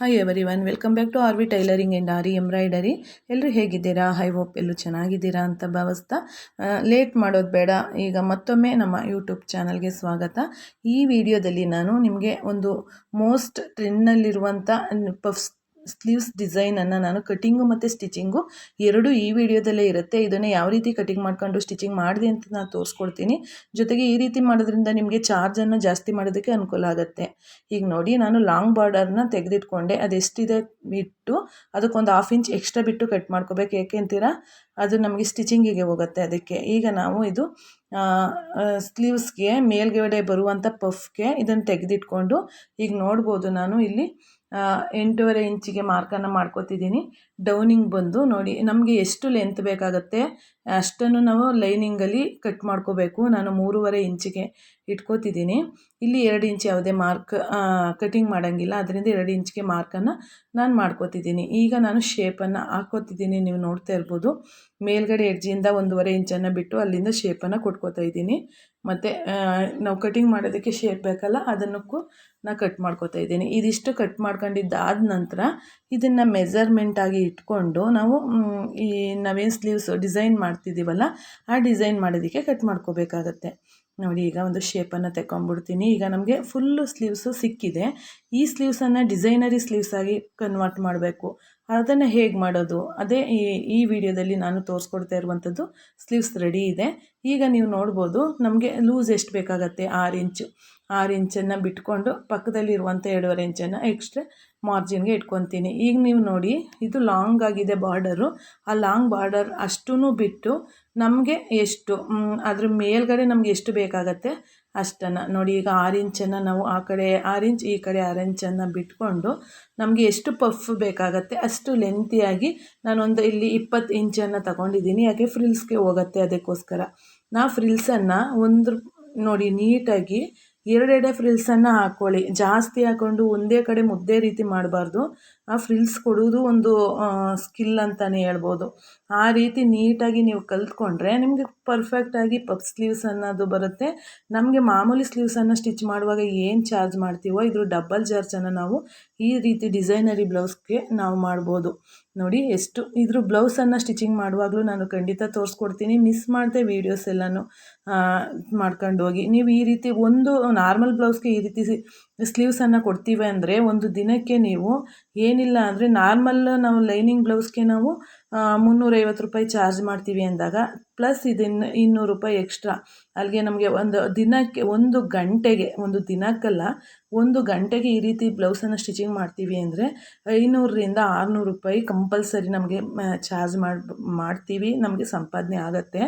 Hi everyone welcome back to R V tailoring and aari embroidery ಎಲ್ಲರೂ ಹೇಗಿದ್ದೀರಾ? High hope ಎಲ್ಲೂ ಚೆನ್ನಾಗಿದ್ದೀರಾ ಅಂತ ಭಾವಿಸ್ತಾ ಲೇಟ್ ಮಾಡೋದು ಬೇಡ. ಈಗ ಮತ್ತೊಮ್ಮೆ ನಮ್ಮ ಯೂಟ್ಯೂಬ್ ಚಾನಲ್ಗೆ ಸ್ವಾಗತ. ಈ ವಿಡಿಯೋದಲ್ಲಿ ನಾನು ನಿಮಗೆ ಒಂದು ಮೋಸ್ಟ್ ಟ್ರೆಂಡ್ನಲ್ಲಿರುವಂಥ ಪಫ್ಸ್ ಸ್ಲೀವ್ಸ್ ಡಿಸೈನನ್ನು ನಾನು ಕಟಿಂಗು ಮತ್ತು ಸ್ಟಿಚಿಂಗು ಎರಡು ಈ ವಿಡಿಯೋದಲ್ಲೇ ಇರುತ್ತೆ. ಇದನ್ನು ಯಾವ ರೀತಿ ಕಟಿಂಗ್ ಮಾಡ್ಕೊಂಡು ಸ್ಟಿಚಿಂಗ್ ಮಾಡಿದೆ ಅಂತ ನಾನು ತೋರಿಸ್ಕೊಡ್ತೀನಿ. ಜೊತೆಗೆ ಈ ರೀತಿ ಮಾಡೋದ್ರಿಂದ ನಿಮಗೆ ಚಾರ್ಜನ್ನು ಜಾಸ್ತಿ ಮಾಡೋದಕ್ಕೆ ಅನುಕೂಲ ಆಗುತ್ತೆ. ಈಗ ನೋಡಿ, ನಾನು ಲಾಂಗ್ ಬಾರ್ಡರ್ನ ತೆಗೆದಿಟ್ಕೊಂಡೆ. ಅದೆಷ್ಟಿದೆ ಬಿಟ್ಟು ಅದಕ್ಕೊಂದು ಹಾಫ್ ಇಂಚ್ ಎಕ್ಸ್ಟ್ರಾ ಬಿಟ್ಟು ಕಟ್ ಮಾಡ್ಕೋಬೇಕು. ಏಕೆ ಅಂತೀರಾ? ಅದು ನಮಗೆ ಸ್ಟಿಚಿಂಗಿಗೆ ಹೋಗುತ್ತೆ ಅದಕ್ಕೆ. ಈಗ ನಾವು ಇದು ಸ್ಲೀವ್ಸ್ಗೆ ಮೇಲ್ಗಡೆ ಬರುವಂಥ ಪಫ್ಗೆ ಇದನ್ನು ತೆಗೆದಿಟ್ಕೊಂಡು ಈಗ ನೋಡ್ಬೋದು ನಾನು ಇಲ್ಲಿ ಎಂಟೂವರೆ ಇಂಚಿಗೆ ಮಾರ್ಕನ್ನು ಮಾಡ್ಕೋತಿದ್ದೀನಿ. ಡೌನಿಂಗ್ ಬಂದು ನೋಡಿ, ನಮಗೆ ಎಷ್ಟು ಲೆಂತ್ ಬೇಕಾಗುತ್ತೆ, ಅಷ್ಟನ್ನು ನಾವು ಲೈನಿಂಗಲ್ಲಿ ಕಟ್ ಮಾಡ್ಕೋಬೇಕು. ನಾನು ಮೂರುವರೆ ಇಂಚಿಗೆ ಇಟ್ಕೋತಿದ್ದೀನಿ. ಇಲ್ಲಿ ಎರಡು ಇಂಚ್ ಯಾವುದೇ ಮಾರ್ಕ್ ಕಟಿಂಗ್ ಮಾಡೋಂಗಿಲ್ಲ. ಅದರಿಂದ ಎರಡು ಇಂಚಿಗೆ ಮಾರ್ಕನ್ನು ನಾನು ಮಾಡ್ಕೋತಿದ್ದೀನಿ. ಈಗ ನಾನು ಶೇಪನ್ನು ಹಾಕೋತಿದ್ದೀನಿ. ನೀವು ನೋಡ್ತಾ ಇರ್ಬೋದು. ಮೇಲ್ಗಡೆ ಎಡ್ಜಿಯಿಂದ ಒಂದೂವರೆ ಇಂಚನ್ನು ಬಿಟ್ಟು ಅಲ್ಲಿಂದ ಶೇಪನ್ನು ಕೊಟ್ಕೋತಾ ಇದ್ದೀನಿ. ಮತ್ತು ನಾವು ಕಟಿಂಗ್ ಮಾಡೋದಕ್ಕೆ ಶೇಪ್ ಬೇಕಲ್ಲ ಅದನ್ನಕ್ಕೂ ನಾನು ಕಟ್ ಮಾಡ್ಕೋತಾ ಇದ್ದೀನಿ. ಇದಿಷ್ಟು ಕಟ್ ಮಾಡ್ಕೊಂಡಿದ್ದಾದ ನಂತರ ಇದನ್ನು ಮೆಜರ್ಮೆಂಟಾಗಿ ಇಟ್ಕೊಂಡು ನಾವು ಈ ನಾವೇನು ಸ್ಲೀವ್ಸ್ ಡಿಸೈನ್ ಮಾಡ್ತಿದ್ದೀವಲ್ಲ, ಆ ಡಿಸೈನ್ ಮಾಡೋದಕ್ಕೆ ಕಟ್ ಮಾಡ್ಕೋಬೇಕಾಗತ್ತೆ. ನೋಡಿ, ಈಗ ಒಂದು ಶೇಪನ್ನು ತೆಕ್ಕೊಂಬಿಡ್ತೀನಿ. ಈಗ ನಮಗೆ ಫುಲ್ಲು ಸ್ಲೀವ್ಸು ಸಿಕ್ಕಿದೆ. ಈ ಸ್ಲೀವ್ಸನ್ನು ಡಿಸೈನರಿ ಸ್ಲೀವ್ಸ್ ಆಗಿ ಕನ್ವರ್ಟ್ ಮಾಡಬೇಕು. ಅದನ್ನು ಹೇಗೆ ಮಾಡೋದು? ಅದೇ ಈ ಈ ವಿಡಿಯೋದಲ್ಲಿ ನಾನು ತೋರಿಸ್ಕೊಡ್ತಾ ಇರುವಂಥದ್ದು ಸ್ಲೀವ್ಸ್ ರೆಡಿ ಇದೆ. ಈಗ ನೀವು ನೋಡ್ಬೋದು, ನಮಗೆ ಲೂಸ್ ಎಷ್ಟು ಬೇಕಾಗತ್ತೆ? ಆರು ಇಂಚು. ಆರು ಇಂಚನ್ನು ಬಿಟ್ಕೊಂಡು ಪಕ್ಕದಲ್ಲಿರುವಂಥ ಎರಡೂವರೆ ಇಂಚನ್ನು ಎಕ್ಸ್ಟ್ರಾ ಮಾರ್ಜಿನ್ಗೆ ಇಟ್ಕೊತೀನಿ. ಈಗ ನೀವು ನೋಡಿ, ಇದು ಲಾಂಗ್ ಆಗಿದೆ ಬಾರ್ಡರು. ಆ ಲಾಂಗ್ ಬಾರ್ಡರ್ ಅಷ್ಟೂ ಬಿಟ್ಟು ನಮಗೆ ಎಷ್ಟು ಅದ್ರ ಮೇಲ್ಗಡೆ ನಮ್ಗೆ ಎಷ್ಟು ಬೇಕಾಗತ್ತೆ ಅಷ್ಟನ್ನು. ನೋಡಿ, ಈಗ ಆರು ಇಂಚನ್ನು ನಾವು ಆ ಕಡೆ ಆರು ಇಂಚ್, ಈ ಕಡೆ ಆರು ಇಂಚನ್ನು ಬಿಟ್ಕೊಂಡು ನಮಗೆ ಎಷ್ಟು ಪಫ್ ಬೇಕಾಗತ್ತೆ ಅಷ್ಟು ಲೆಂತಿಯಾಗಿ ನಾನೊಂದು ಇಲ್ಲಿ ಇಪ್ಪತ್ತು ಇಂಚನ್ನು ತಗೊಂಡಿದ್ದೀನಿ. ಯಾಕೆ? ಫ್ರಿಲ್ಸ್ಗೆ ಹೋಗುತ್ತೆ ಅದಕ್ಕೋಸ್ಕರ. ನಾ ಫ್ರಿಲ್ಸನ್ನು ಒಂದು ನೋಡಿ, ನೀಟಾಗಿ ಎರಡೆರಡೆ ಫ್ರಿಲ್ಸನ್ನು ಹಾಕ್ಕೊಳ್ಳಿ ಜಾಸ್ತಿ ಹಾಕ್ಕೊಂಡು ಒಂದೇ ಕಡೆ ಮುದ್ದೆ ರೀತಿ ಮಾಡಬಾರ್ದು. ಫ್ರಿಲ್ಸ್ ಕೊಡುವುದು ಒಂದು ಸ್ಕಿಲ್ ಅಂತಲೇ ಹೇಳ್ಬೋದು. ಆ ರೀತಿ ನೀಟಾಗಿ ನೀವು ಕಲ್ತ್ಕೊಂಡ್ರೆ ನಿಮಗೆ ಪರ್ಫೆಕ್ಟಾಗಿ ಪಪ್ ಸ್ಲೀವ್ಸ್ ಅನ್ನೋದು ಬರುತ್ತೆ. ನಮಗೆ ಮಾಮೂಲಿ ಸ್ಲೀವ್ಸನ್ನು ಸ್ಟಿಚ್ ಮಾಡುವಾಗ ಏನು ಚಾರ್ಜ್ ಮಾಡ್ತೀವೋ ಇದ್ರ ಡಬಲ್ ಚಾರ್ಜನ್ನು ನಾವು ಈ ರೀತಿ ಡಿಸೈನರಿ ಬ್ಲೌಸ್ಗೆ ನಾವು ಮಾಡ್ಬೋದು. ನೋಡಿ ಎಷ್ಟು, ಇದ್ರ ಬ್ಲೌಸನ್ನು ಸ್ಟಿಚಿಂಗ್ ಮಾಡುವಾಗಲೂ ನಾನು ಖಂಡಿತ ತೋರಿಸ್ಕೊಡ್ತೀನಿ. ಮಿಸ್ ಮಾಡಿದೆ ವೀಡಿಯೋಸ್ ಎಲ್ಲನೂ ಮಾಡ್ಕೊಂಡು ಹೋಗಿ. ನೀವು ಈ ರೀತಿ ಒಂದು ನಾರ್ಮಲ್ ಬ್ಲೌಸ್ಗೆ ಈ ರೀತಿ ಸ್ಲೀವ್ಸನ್ನು ಕೊಡ್ತೀವಿ ಅಂದರೆ ಒಂದು ದಿನಕ್ಕೆ ನೀವು ಏನಿಲ್ಲ ಅಂದರೆ ನಾರ್ಮಲ್ ನಾವು ಲೈನಿಂಗ್ ಬ್ಲೌಸ್ಗೆ ನಾವು ಮುನ್ನೂರೈವತ್ತು ರೂಪಾಯಿ ಚಾರ್ಜ್ ಮಾಡ್ತೀವಿ ಅಂದಾಗ, ಪ್ಲಸ್ ಇದನ್ನು ಇನ್ನೂರು ರೂಪಾಯಿ ಎಕ್ಸ್ಟ್ರಾ. ಅಲ್ಲಿಗೆ ನಮಗೆ ಒಂದು ದಿನಕ್ಕೆ ಒಂದು ಗಂಟೆಗೆ, ಒಂದು ದಿನಕ್ಕಲ್ಲ, ಒಂದು ಗಂಟೆಗೆ ಈ ರೀತಿ ಬ್ಲೌಸನ್ನು ಸ್ಟಿಚಿಂಗ್ ಮಾಡ್ತೀವಿ ಅಂದರೆ ಐನೂರರಿಂದ ಆರುನೂರು ರೂಪಾಯಿ ಕಂಪಲ್ಸರಿ ನಮಗೆ ಚಾರ್ಜ್ ಮಾಡಿ, ಮಾಡ್ತೀವಿ, ನಮಗೆ ಸಂಪಾದನೆ ಆಗುತ್ತೆ.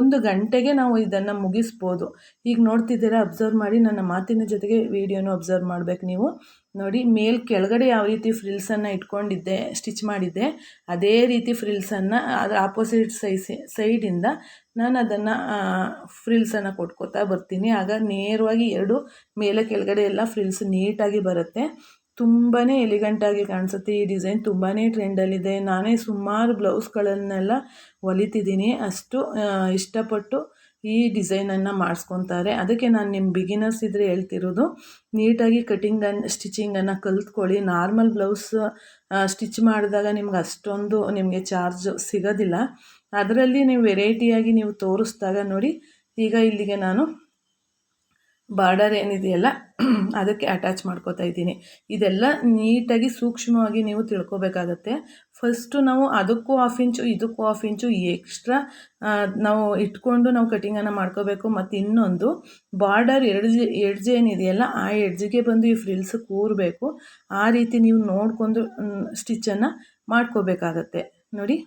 ಒಂದು ಗಂಟೆಗೆ ನಾವು ಇದನ್ನು ಮುಗಿಸ್ಬೋದು. ಈಗ ನೋಡ್ತಿದ್ದೀರಾ, ಅಬ್ಸರ್ವ್ ಮಾಡಿ, ನನ್ನ ಮಾತಿನ ಜೊತೆಗೆ ವಿಡಿಯೋನು ಅಬ್ಸರ್ವ್ ಮಾಡಬೇಕು ನೀವು. ನೋಡಿ, ಮೇಲ್ ಕೆಳಗಡೆ ಯಾವ ರೀತಿ ಫ್ರಿಲ್ಸನ್ನು ಇಟ್ಕೊಂಡಿದ್ದೆ, ಸ್ಟಿಚ್ ಮಾಡಿದ್ದೆ, ಅದೇ ರೀತಿ ಫ್ರಿಲ್ಸನ್ನು ಅದರ ಆಪೋಸಿಟ್ ಸೈಸ್ ಸೈಡಿಂದ ನಾನು ಅದನ್ನು ಫ್ರಿಲ್ಸನ್ನು ಕೊಟ್ಕೋತಾ ಬರ್ತೀನಿ. ಆಗ ನೇರವಾಗಿ ಎರಡು ಮೇಲೆ ಕೆಳಗಡೆ ಎಲ್ಲ ಫ್ರಿಲ್ಸ್ ನೀಟಾಗಿ ಬರುತ್ತೆ. ತುಂಬಾ ಎಲಿಗೆಂಟಾಗಿ ಕಾಣಿಸುತ್ತೆ. ಈ ಡಿಸೈನ್ ತುಂಬಾ ಟ್ರೆಂಡಲ್ಲಿದೆ ನಾನೇ ಸುಮಾರು ಬ್ಲೌಸ್ಗಳನ್ನೆಲ್ಲ ಹೊಲಿತಿದ್ದೀನಿ. ಅಷ್ಟು ಇಷ್ಟಪಟ್ಟು ಈ ಡಿಸೈನನ್ನು ಮಾಡಿಸ್ಕೊತಾರೆ. ಅದಕ್ಕೆ ನಾನು ನಿಮ್ಮ ಬಿಗಿನರ್ಸ್ ಇದ್ದರೆ ಹೇಳ್ತಿರೋದು, ನೀಟಾಗಿ ಕಟಿಂಗನ್ನು ಸ್ಟಿಚಿಂಗನ್ನು ಕಲ್ತ್ಕೊಳ್ಳಿ. ನಾರ್ಮಲ್ ಬ್ಲೌಸ್ ಸ್ಟಿಚ್ ಮಾಡಿದಾಗ ನಿಮ್ಗೆ ಅಷ್ಟೊಂದು ನಿಮಗೆ ಚಾರ್ಜ್ ಸಿಗೋದಿಲ್ಲ. ಅದರಲ್ಲಿ ನೀವು ವೆರೈಟಿಯಾಗಿ ನೀವು ತೋರಿಸ್ದಾಗ ನೋಡಿ, ಈಗ ಇಲ್ಲಿಗೆ ನಾನು ಬಾರ್ಡರ್ ಏನಿದೆಯಲ್ಲ, ಅದಕ್ಕೆ ಅಟ್ಯಾಚ್ ಮಾಡ್ಕೋತಾ ಇದ್ದೀನಿ. ಇದೆಲ್ಲ ನೀಟಾಗಿ ಸೂಕ್ಷ್ಮವಾಗಿ ನೀವು ತಿಳ್ಕೊಬೇಕಾಗತ್ತೆ. ಫಸ್ಟು ನಾವು ಅದಕ್ಕೂ ಹಾಫ್ ಇಂಚು ಇದಕ್ಕೂ ಹಾಫ್ ಇಂಚು ಎಕ್ಸ್ಟ್ರಾ ನಾವು ಇಟ್ಕೊಂಡು ನಾವು ಕಟಿಂಗನ್ನು ಮಾಡ್ಕೋಬೇಕು. ಮತ್ತು ಇನ್ನೊಂದು ಬಾರ್ಡರ್ ಎಡ್ಜ್ ಎಡ್ಜ್ ಏನಿದೆಯಲ್ಲ, ಆ ಎಡ್ಜಿಗೆ ಬಂದು ಈ ಫ್ರಿಲ್ಸ್ ಕೂರಬೇಕು. ಆ ರೀತಿ ನೀವು ನೋಡಿಕೊಂಡು ಸ್ಟಿಚ್ಚನ್ನು ಮಾಡ್ಕೋಬೇಕಾಗತ್ತೆ. ನೋಡಿ.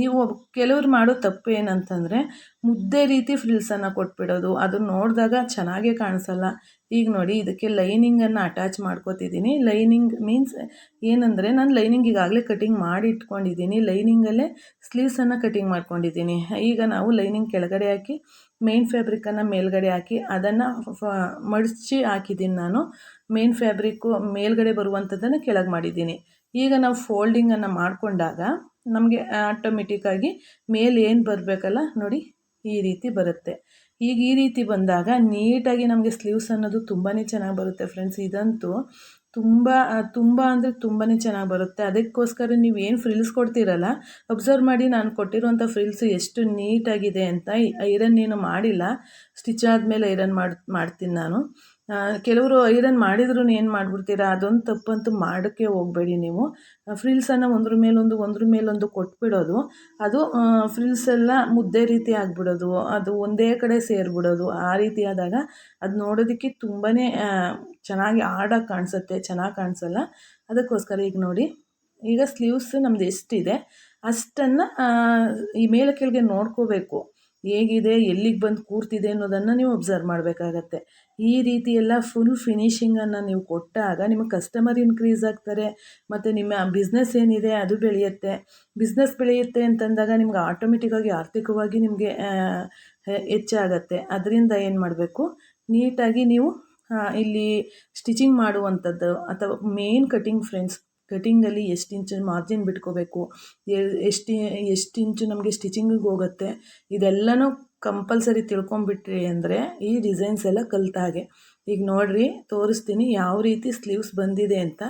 ನೀವು ಕೆಲವ್ರು ಮಾಡೋ ತಪ್ಪು ಏನಂತಂದರೆ ಮುದ್ದೆ ರೀತಿ ಫ್ರಿಲ್ಸನ್ನು ಕೊಟ್ಬಿಡೋದು. ಅದು ನೋಡಿದಾಗ ಚೆನ್ನಾಗೇ ಕಾಣಿಸಲ್ಲ. ಈಗ ನೋಡಿ, ಇದಕ್ಕೆ ಲೈನಿಂಗನ್ನು ಅಟ್ಯಾಚ್ ಮಾಡ್ಕೋತಿದ್ದೀನಿ ಲೈನಿಂಗ್ ಮೀನ್ಸ್ ಏನಂದರೆ ನಾನು ಲೈನಿಂಗ್ ಈಗಾಗಲೇ ಕಟಿಂಗ್ ಮಾಡಿ ಇಟ್ಕೊಂಡಿದ್ದೀನಿ ಲೈನಿಂಗಲ್ಲೇ ಸ್ಲೀವ್ಸನ್ನು ಕಟಿಂಗ್ ಮಾಡ್ಕೊಂಡಿದ್ದೀನಿ ಈಗ ನಾವು ಲೈನಿಂಗ್ ಕೆಳಗಡೆ ಹಾಕಿ ಮೇನ್ ಫ್ಯಾಬ್ರಿಕ್ಕನ್ನು ಮೇಲ್ಗಡೆ ಹಾಕಿ, ಅದನ್ನು ಮಡಚಿ ಹಾಕಿದ್ದೀನಿ ನಾನು. ಮೇನ್ ಫ್ಯಾಬ್ರಿಕ್ಕು ಮೇಲ್ಗಡೆ ಬರುವಂಥದ್ದನ್ನು ಕೆಳಗೆ ಮಾಡಿದ್ದೀನಿ ಈಗ ನಾವು ಫೋಲ್ಡಿಂಗನ್ನು ಮಾಡಿಕೊಂಡಾಗ ನಮಗೆ ಆಟೋಮೆಟಿಕ್ಕಾಗಿ ಮೇಲೆ ಏನು ಬರಬೇಕಲ್ಲ ನೋಡಿ ಈ ರೀತಿ ಬರುತ್ತೆ. ಈಗ ಈ ರೀತಿ ಬಂದಾಗ ನೀಟಾಗಿ ನಮಗೆ ಸ್ಲೀವ್ಸ್ ಅನ್ನೋದು ತುಂಬಾ ಚೆನ್ನಾಗಿ ಬರುತ್ತೆ ಫ್ರೆಂಡ್ಸ್ ಇದಂತೂ ತುಂಬ ತುಂಬ ಅಂದರೆ ತುಂಬಾ ಚೆನ್ನಾಗಿ ಬರುತ್ತೆ. ಅದಕ್ಕೋಸ್ಕರ ನೀವು ಏನು ಫ್ರಿಲ್ಸ್ ಕೊಡ್ತೀರಲ್ಲ ಅಬ್ಸರ್ವ್ ಮಾಡಿ ನಾನು ಕೊಟ್ಟಿರುವಂಥ ಫ್ರಿಲ್ಸ್ ಎಷ್ಟು ನೀಟಾಗಿದೆ ಅಂತ ಐರನ್ ಏನು ಮಾಡಿಲ್ಲ ಸ್ಟಿಚ್ ಆದಮೇಲೆ ಐರನ್ ಮಾಡಿ, ಮಾಡ್ತೀನಿ ನಾನು. ಕೆಲವರು ಐರನ್ ಮಾಡಿದ್ರು ಏನು ಮಾಡಿಬಿಡ್ತೀರಾ? ಅದೊಂದು ತಪ್ಪಂತೂ ಮಾಡೋಕ್ಕೆ ಹೋಗಬೇಡಿ ನೀವು. ಫ್ರಿಲ್ಸನ್ನು ಒಂದ್ರ ಮೇಲೊಂದು ಒಂದ್ರ ಮೇಲೊಂದು ಕೊಟ್ಬಿಡೋದು. ಅದು ಫ್ರಿಲ್ಸ್ ಎಲ್ಲ ಮುದ್ದೆ ರೀತಿ ಆಗಿಬಿಡೋದು. ಅದು ಒಂದೇ ಕಡೆ ಸೇರಿಬಿಡೋದು. ಆ ರೀತಿ ಆದಾಗ ಅದು ನೋಡೋದಕ್ಕೆ ತುಂಬಾ ಚೆನ್ನಾಗಿ ಆಡಾಗಿ ಕಾಣಿಸುತ್ತೆ, ಚೆನ್ನಾಗಿ ಕಾಣಿಸಲ್ಲ. ಅದಕ್ಕೋಸ್ಕರ ಈಗ ನೋಡಿ, ಈಗ ಸ್ಲೀವ್ಸ್ ನಮ್ದು ಎಷ್ಟಿದೆ? ಅಷ್ಟನ್ನು ಈ ಮೇಲೆ ಕೆಳಗೆ ನೋಡ್ಕೋಬೇಕು. ಹೇಗಿದೆ, ಎಲ್ಲಿಗೆ ಬಂದು ಕೂರ್ತಿದೆ ಅನ್ನೋದನ್ನು ನೀವು ಒಬ್ಸರ್ವ್ ಮಾಡಬೇಕಾಗತ್ತೆ. ಈ ರೀತಿ ಎಲ್ಲ ಫುಲ್ ಫಿನಿಷಿಂಗನ್ನು ನೀವು ಕೊಟ್ಟಾಗ ನಿಮ್ಮ ಕಸ್ಟಮರ್ ಇನ್ಕ್ರೀಸ್ ಆಗ್ತಾರೆ, ಮತ್ತು ನಿಮ್ಮ ಬಿಸ್ನೆಸ್ ಏನಿದೆ ಅದು ಬೆಳೆಯುತ್ತೆ. ಬಿಸ್ನೆಸ್ ಬೆಳೆಯುತ್ತೆ ಅಂತಂದಾಗ ನಿಮ್ಗೆ ಆಟೋಮೆಟಿಕ್ಕಾಗಿ ಆರ್ಥಿಕವಾಗಿ ನಿಮಗೆ ಹೆಚ್ಚಾಗತ್ತೆ. ಅದರಿಂದ ಏನು ಮಾಡಬೇಕು? ನೀಟಾಗಿ ನೀವು ಇಲ್ಲಿ ಸ್ಟಿಚಿಂಗ್ ಮಾಡುವಂಥದ್ದು, ಅಥವಾ ಮೇನ್ ಕಟಿಂಗ್ ಫ್ರೆಂಡ್ಸ್ ಕಟಿಂಗಲ್ಲಿ ಎಷ್ಟು ಇಂಚು ಮಾರ್ಜಿನ್ ಬಿಟ್ಕೋಬೇಕು ಎಷ್ಟು ಎಷ್ಟು ಇಂಚು ನಮಗೆ ಸ್ಟಿಚಿಂಗಿಗೆ ಹೋಗುತ್ತೆ, ಇದೆಲ್ಲನೂ ಕಂಪಲ್ಸರಿ ತಿಳ್ಕೊಂಬಿಟ್ರಿ ಅಂದರೆ ಈ ಡಿಸೈನ್ಸ್ ಎಲ್ಲ ಕಲಿತ ಹಾಗೆ. ಈಗ ನೋಡಿರಿ, ತೋರಿಸ್ತೀನಿ ಯಾವ ರೀತಿ ಸ್ಲೀವ್ಸ್ ಬಂದಿದೆ ಅಂತ.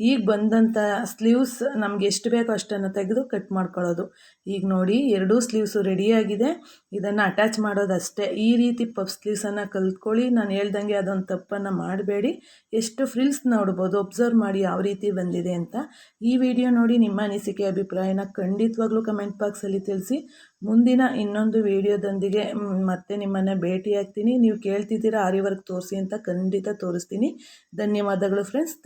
ಈಗ ಬಂದಂಥ ಸ್ಲೀವ್ಸ್ ನಮ್ಗೆ ಎಷ್ಟು ಬೇಕೋ ಅಷ್ಟನ್ನು ತೆಗೆದು ಕಟ್ ಮಾಡ್ಕೊಳ್ಳೋದು. ಈಗ ನೋಡಿ, ಎರಡೂ ಸ್ಲೀವ್ಸು ರೆಡಿಯಾಗಿದೆ ಇದನ್ನು ಅಟ್ಯಾಚ್ ಮಾಡೋದಷ್ಟೇ. ಈ ರೀತಿ ಪಫ್ ಸ್ಲೀವ್ಸನ್ನು ಕಲ್ತ್ಕೊಳ್ಳಿ. ನಾನು ಹೇಳ್ದಂಗೆ ಅದೊಂದು ತಪ್ಪನ್ನು ಮಾಡಬೇಡಿ. ಎಷ್ಟು ಫ್ರಿಲ್ಸ್ ನೋಡ್ಬೋದು ಒಬ್ಸರ್ವ್ ಮಾಡಿ ಯಾವ ರೀತಿ ಬಂದಿದೆ ಅಂತ. ಈ ವಿಡಿಯೋ ನೋಡಿ ನಿಮ್ಮ ಅನಿಸಿಕೆ, ಅಭಿಪ್ರಾಯನ ಖಂಡಿತವಾಗ್ಲೂ ಕಮೆಂಟ್ ಬಾಕ್ಸಲ್ಲಿ ತಿಳಿಸಿ. ಮುಂದಿನ ಇನ್ನೊಂದು ವಿಡಿಯೋದೊಂದಿಗೆ ಮತ್ತೆ ನಿಮ್ಮನ್ನು ಭೇಟಿಯಾಗ್ತೀನಿ. ನೀವು ಕೇಳ್ತಿದ್ದೀರಾ, ಆರಿ ವರ್ಕ್ ತೋರಿಸಿ ಅಂತ ಖಂಡಿತ ತೋರಿಸ್ತೀನಿ. ಧನ್ಯವಾದಗಳು ಫ್ರೆಂಡ್ಸ್